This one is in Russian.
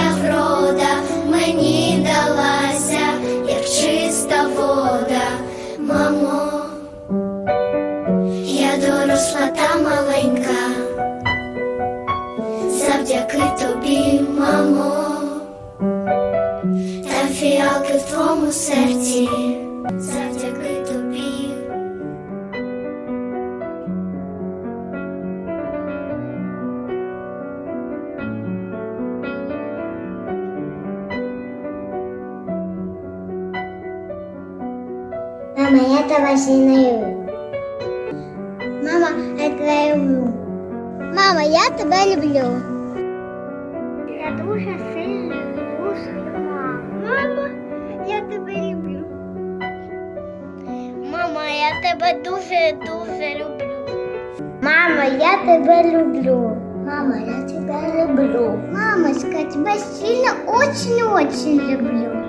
твоя врода мені далася, як чиста вода, мамо. Я доросла та маленька, завдяки тобі, мамо, та фіалки в твоєму серці, Мама, я тебя сильно люблю. Мама, я тебя люблю. Мама, я тебя люблю. Я дуже сильно люблю свою маму. Мама, я тебе люблю. Мама, я тебе дуже-дуже люблю. Мама, я тебе люблю. Мама, я тебя люблю. Мамочка, тебя сильно очень-очень люблю.